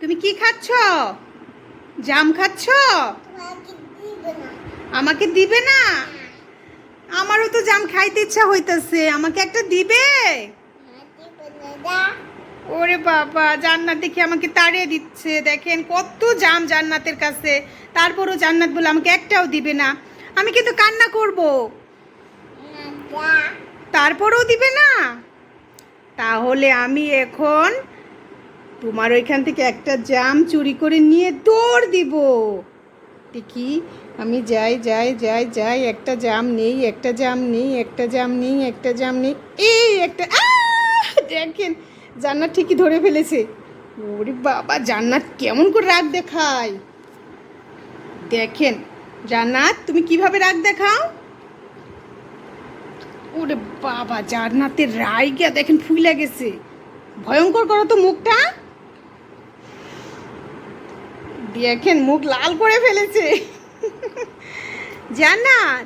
তুমি কি খাচ্ছ? জাম খাচ্ছ? আমাকে দিবে না। আমারও তো জাম খাইতে ইচ্ছা হইতেছে। আমাকে একটা দিবে? ওরে বাবা জান্নাত দেখে আমাকে তাড়িয়ে দিচ্ছে। দেখেন কত জাম জান্নাতের কাছে। তারপরও জান্নাত বলে আমাকে একটাও দিবে না। আমি কিন্তু কান্না করব। তারপরেও দিবে না? তাহলে আমি এখন তোমার ওইখান থেকে একটা জাম চুরি করে নিয়ে দৌড় দিব। দেখি, আমি যাই যাই যাই যাই, একটা জাম নেই, একটা জাম নেই, একটা জাম নেই, একটা জাম নেই, এই একটা! দেখেন, জান্নাত ঠিকই ধরে ফেলেছে। ওরে বাবা, জান্নাত কেমন করে রাগ দেখায়। দেখেন, জান্নাত, তুমি কীভাবে রাগ দেখাও? ওরে বাবা, জান্নাতের রায় গিয়া দেখেন ফুলে গেছে। ভয়ঙ্কর করো তো মুখটা। দেখেন মুখ লাল করে ফেলেছে। জান্নাত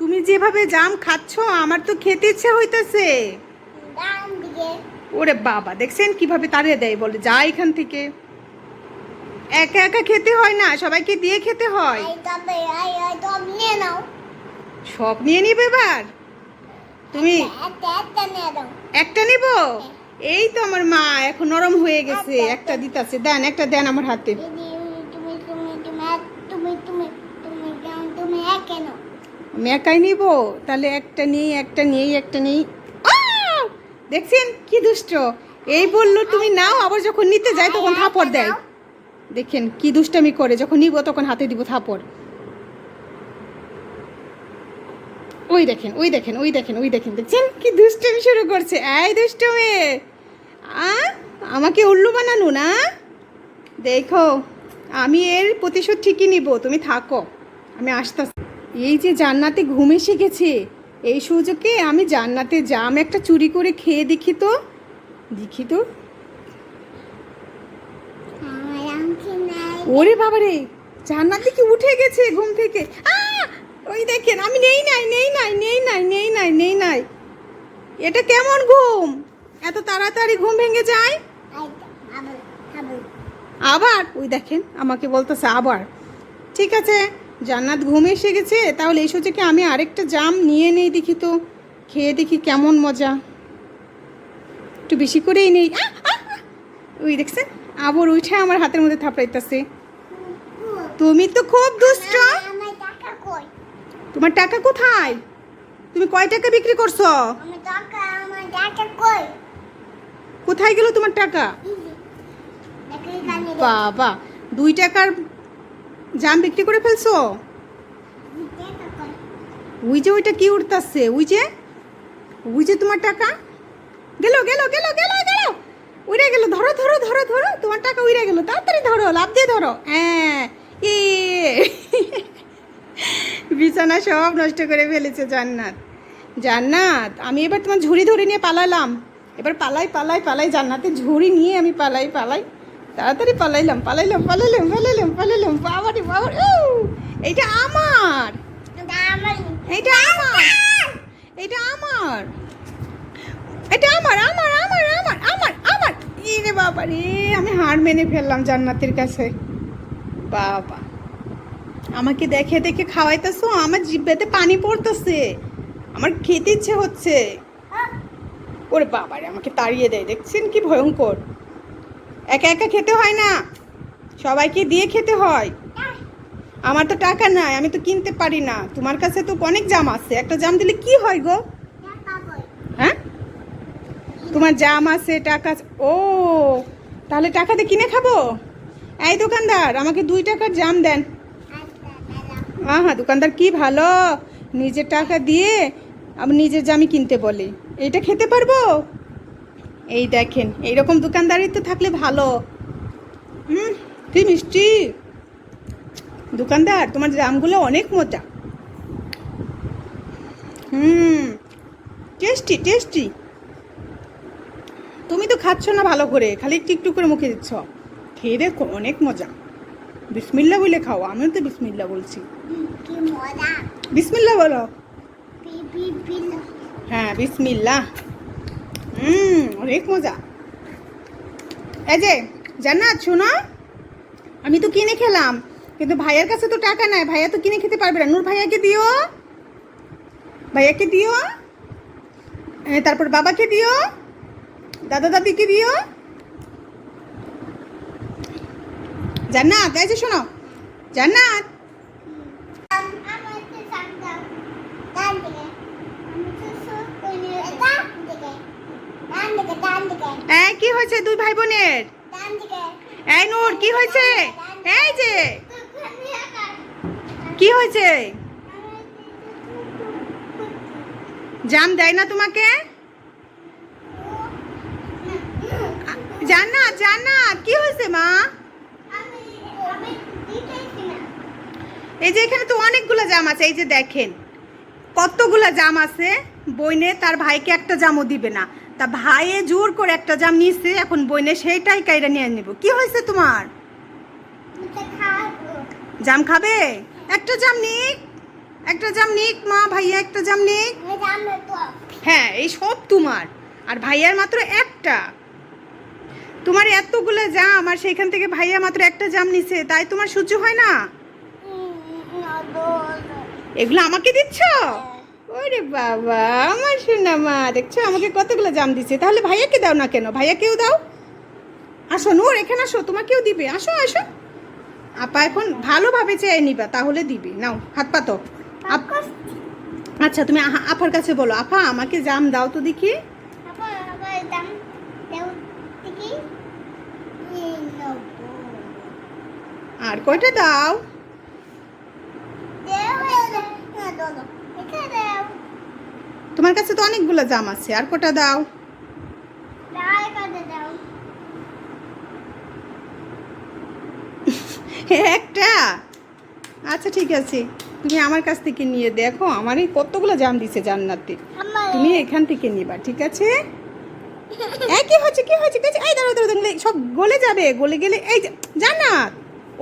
তুমি যেভাবে জাম খাচ্ছ আমার তো খেতে ইচ্ছে হইতেছে। ওরে বাবা দেখছেন কীভাবে তাড়িয়ে দেয় বলে যা এখান থেকে। একা একা খেতে হয় না সবাইকে দিয়ে খেতে হয়। সব নিয়ে নিবে এবার? তুমি একটা নিব? এই তো আমার মা এখন নরম হয়ে গেছে। একটা দিতাছে দেন একটা দেন আমার হাতে। আমি একাই নিব? তাহলে একটা নেই একটা নেই একটা নেই। দেখছেন কি দুষ্ট? এই বলল তুমি নাও। আবার যখন নিতে যাই তখন থাপড় দেয়। দেখেন কি দুষ্টামি করে যখন নিব তখন হাতে দিব থাপড়। ওই দেখেন ওই দেখেন ওই দেখেন ওই দেখেন। দেখছেন কি দুষ্টামি শুরু করছে? এই দুষ্ট মেয়ে আ? আমাকে উল্লু বানানো না? দেখো আমি এর প্রতিশোধ ঠিকই নিব। তুমি থাকো। আমি আসতে এই যে জান্নাতে ঘুম এসে গেছে এই সুযোগে আমি জান্নাতে জাম একটা চুরি করে খেয়ে দেখি তো। দেখি তো। ওরে বাবারে জান্নাতে কি উঠে গেছে ঘুম থেকে? ওই দেখেন আমি নেই নাই নেই নাই নেই নাই নেই নাই নেই নাই। এটা কেমন ঘুম? এত তাড়াতাড়ি ঘুম ভেঙে যায়? আবার? ওই দেখেন আমাকে বলতেছে আবার। ঠিক আছে জান্নাত ঘুম এসে গেছে তাহলে এই সুযোগে আমি আরেকটা জাম নিয়ে নেই দেখি তো। খেয়ে দেখি কেমন মজা। একটু বেশি করেই নেই। ওই দেখছেন আবার উঠে আমার হাতের মধ্যে থাপড়াইতেছে। তুমি তো খুব দুষ্ট। তোমার টাকা কোথায়? তুমি কয় টাকা বিক্রি করছ? কোথায় গেল তোমার টাকা? বাবা দুই টাকার জাম বিক্রি করে ফেলছো? ওই যে ওইটা কি উঠতাছে ওই যে? ওই যে তোমার টাকা? গেল গেল গেল গেল গেল! উড়ে গেল, ধরো ধরো ধরো ধরো! তোমার টাকা উড়ে গেল, তাড়াতাড়ি ধরো, লাভ দিয়ে ধরো। হ্যাঁ এ। বিছানা সব নষ্ট করে ফেলেছে জান্নাত। জান্নাত, আমি এবার তোমার ঝুড়ি ধরে নিয়ে পালালাম। এবার পালাই পালাই পালাই, জান্নাতের ঝুড়ি নিয়ে আমি পালাই পালাই। তাড়াতাড়ি পালাইলাম পালাইলাম পালাইলাম পালাইলাম পালাইলাম। বাবারে বাবারে এইটা আমার! এইটা আমার! এটা আমার! এটা আমার আমার আমার আমার আমার আমার! ইরে বাবা রে আমি হার মেনে ফেললাম জান্নাতের কাছে। বাবা! আমাকে দেখে দেখে খাওয়াইতেছো আমার জিব্বাতে পানি পড়তেছে। আমার খেতে ইচ্ছে হচ্ছে। ওরে বাবারে আমাকে তাড়িয়ে দেয় দেখছেন কি ভয়ঙ্কর? একা একা খেতে হয় না। সবাইকে দিয়ে খেতে হয়। আমার তো টাকা নাই, আমি তো কিনতে পারি না। তোমার কাছে তো অনেক জাম আছে। একটা জাম দিলে কি হয় গো? হ্যাঁ? তোমার জাম আছে, টাকা ও, তাহলে টাকাতে কিনে খাব? এই দোকানদার, আমাকে দুই টাকার জাম দেন। হ্যাঁ হ্যাঁ দোকানদার কি ভালো। নিজের টাকা দিয়ে আমি নিজের জামি কিনতে বলে। এইটা খেতে পারব? এই দেখেন এইরকম দোকানদারি তো থাকলে ভালো। হুম কি মিষ্টি। দোকানদার তোমার জামগুলো অনেক মজা হুম টেস্টি টেস্টি। তুমি তো খাচ্ছ না ভালো করে খালি একটু একটু করে মুখে দিচ্ছ। খেয়ে দেখো অনেক মজা। বিসমিল্লা বলে খাও আমিও তো বিসমিল্লা বলছি। বিসমিল্লা বলো। হ্যাঁ বিসমিল্লা। হুম, অনেক মজা। এই যে, জান্নাত, শোনো। আমি তো কিনে খেলাম, কিন্তু ভাইয়ার কাছে তো টাকা নাই। ভাইয়া তো কিনে খেতে পারবে না। নূর ভাইয়াকে দিও। ভাইয়াকে দিও। তারপর বাবাকে দিও। দাদা দাদিকে দিও। জান্নাত, এই যে শোনো। জান্নাত এই কি হয়েছে দুই ভাই বোনের এই নূর কি হয়েছে? এই যে। কি হয়েছে? জাম দেয় না তোমাকে? জান্নাত জান্নাত কি হয়েছে মা? এই যে এখানে তো অনেকগুলো জাম আছে এই যে দেখেন। কতগুলো জাম আছে বইনে তার ভাইকে একটা জামও দিবে না। তা ভাইয়ে জোর করে একটা জাম নিয়েছে এখন বইনে সেইটাই কাইরা নিয়ে নিব। কি হয়েছে তোমার? জাম খাবে? একটা জাম নিক একটা জাম নিক মা ভাইয়া একটা জাম নিক। হ্যাঁ এই সব তোমার। আর ভাইয়ার মাত্র একটা। তোমার এতগুলো জাম আর সেইখান থেকে ভাইয়া মাত্র একটা জাম নিছে তাই তোমার সহ্য হয় না? এগুলো আমাকে দিচ্ছ? ওরে বাবা আমার শোনা মা দেখছ আমাকে কতগুলো জাম দিচ্ছে তাহলে ভাইয়াকে দাও না কেন? ভাইয়াকেও দাও। আসো নূর এখানে আসো তোমাকেও দিবে। আসো আসো। আপা এখন ভালোভাবে চেয়ে নিবা তাহলে দিবে। নাও হাত পাতো আচ্ছা তুমি আপার কাছে বলো। আপা আমাকে জাম দাও তো দেখি। আর কয়টা দাও। তোমার কাছে তো অনেকগুলো জাম আছে আর কটা দাও? একটা? আচ্ছা ঠিক আছে। তুমি আমার কাছ থেকে নিয়ে দেখো আমারই কতগুলো জাম দিছে জান্নাতে। তুমি এখান থেকে নিবা ঠিক আছে? এই কি হচ্ছে কি হচ্ছে? এই দাঁড়ো দাঁড়ো দাঁড়ো সব গলে যাবে গলে গেলে এই জান্নাত!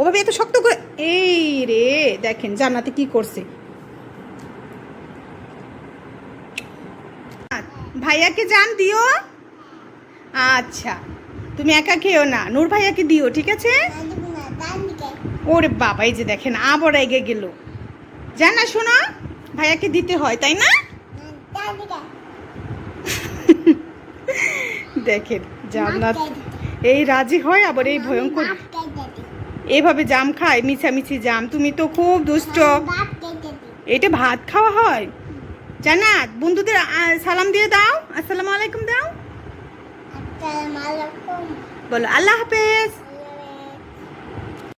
ওভাবে এত শক্ত করে এই রে দেখেন জান্নাতে কি করছে। ভাইয়াকে জান দিও। আচ্ছা তুমি একা খেও না। নূর ভাইয়াকে দিও ঠিক আছে? ওরে বাবা এই যে দেখেন আবার এগে গেল। জান না শোনো ভাইয়াকে দিতে হয় তাই না? দেখেন জান্নাত। এই রাজি হয় আবার এই ভয়ঙ্কর এভাবে জাম খায় মিছামিছি জাম। তুমি তো খুব দুষ্ট। এটা ভাত খাওয়া হয়? জান্নাত বন্ধুদের সালাম দিয়ে দাও। আসসালামু আলাইকুম দাও। বলো আল্লাহ হাফেজ।